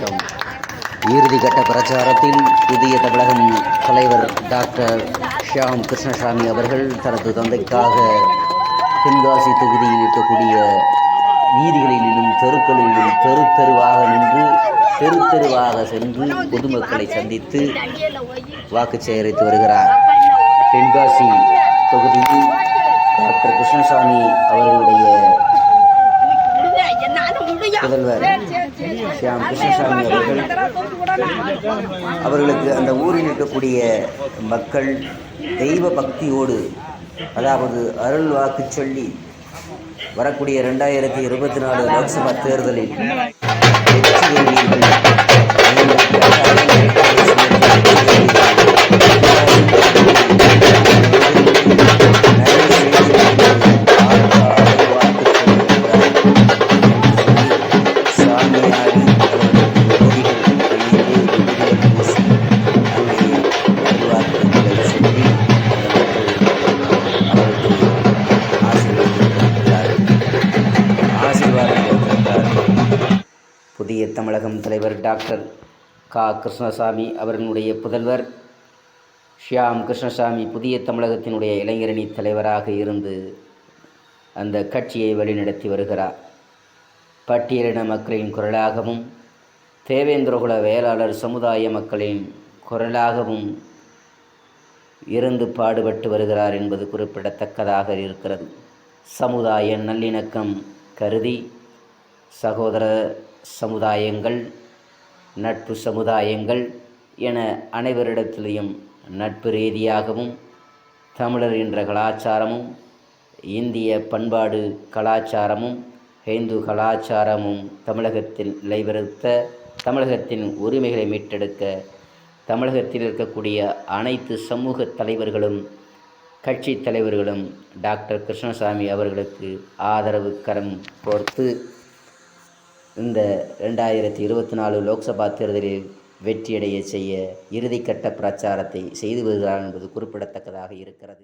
வணக்கம். இறுதிக்கட்ட பிரச்சாரத்தில் புதிய தமிழகம் தலைவர் டாக்டர் ஷியாம் கிருஷ்ணசாமி அவர்கள் தனது தந்தைக்காக தென்காசி தொகுதியில் இருக்கக்கூடிய வீதிகளிலும் தெருக்களிலும் தெரு தெருவாக நின்று தெரு தெருவாக சென்று பொதுமக்களை சந்தித்து வாக்கு சேகரித்து வருகிறார். தென்காசி தொகுதியில் டாக்டர் கிருஷ்ணசாமி அவர்களுடைய முதல்வர். ஷியாம் கிருஷ்ணசாமி அவர்கள் அவர்களுக்கு அந்த ஊரில் இருக்கக்கூடிய மக்கள் தெய்வ பக்தியோடு அதாவது அருள் வாக்கு சொல்லி வரக்கூடிய ரெண்டாயிரத்தி இருபத்தி நாலு லோக்சபா தேர்தலில் புதிய தமிழகம் தலைவர் டாக்டர் கா. கிருஷ்ணசாமி அவர்களுடைய புதல்வர் ஷியாம் கிருஷ்ணசாமி புதிய தமிழகத்தினுடைய இளைஞரணி தலைவராக இருந்து அந்த கட்சியை வழிநடத்தி வருகிறார். பட்டியலின மக்களின் குரலாகவும் தேவேந்திரகுல வேளாளர் சமுதாய மக்களின் குரலாகவும் இருந்து பாடுபட்டு வருகிறார் என்பது குறிப்பிடத்தக்கதாக இருக்கிறது. சமுதாய நல்லிணக்கம் கருதி சகோதர சமுதாயங்கள் நட்பு சமுதாயங்கள் என அனைவரிடத்திலையும் நட்பு ரீதியாகவும் தமிழர் என்ற கலாச்சாரமும் இந்திய பண்பாடு கலாச்சாரமும் ஹிந்து கலாச்சாரமும் தமிழகத்தில் நிலைவருத்த தமிழகத்தின் உரிமைகளை மீட்டெடுக்க தமிழகத்தில் இருக்கக்கூடிய அனைத்து சமூக தலைவர்களும் கட்சி தலைவர்களும் டாக்டர் கிருஷ்ணசாமி அவர்களுக்கு ஆதரவு கரம் கோர்த்து இந்த ரெண்டாயிரத்தி இருபத்தி நாலு லோக்சபா தேர்தலில் வெற்றியடைய செய்ய இறுதிக்கட்ட பிரச்சாரத்தை செய்து வருகிறார் என்பது குறிப்பிடத்தக்கதாக இருக்கிறது.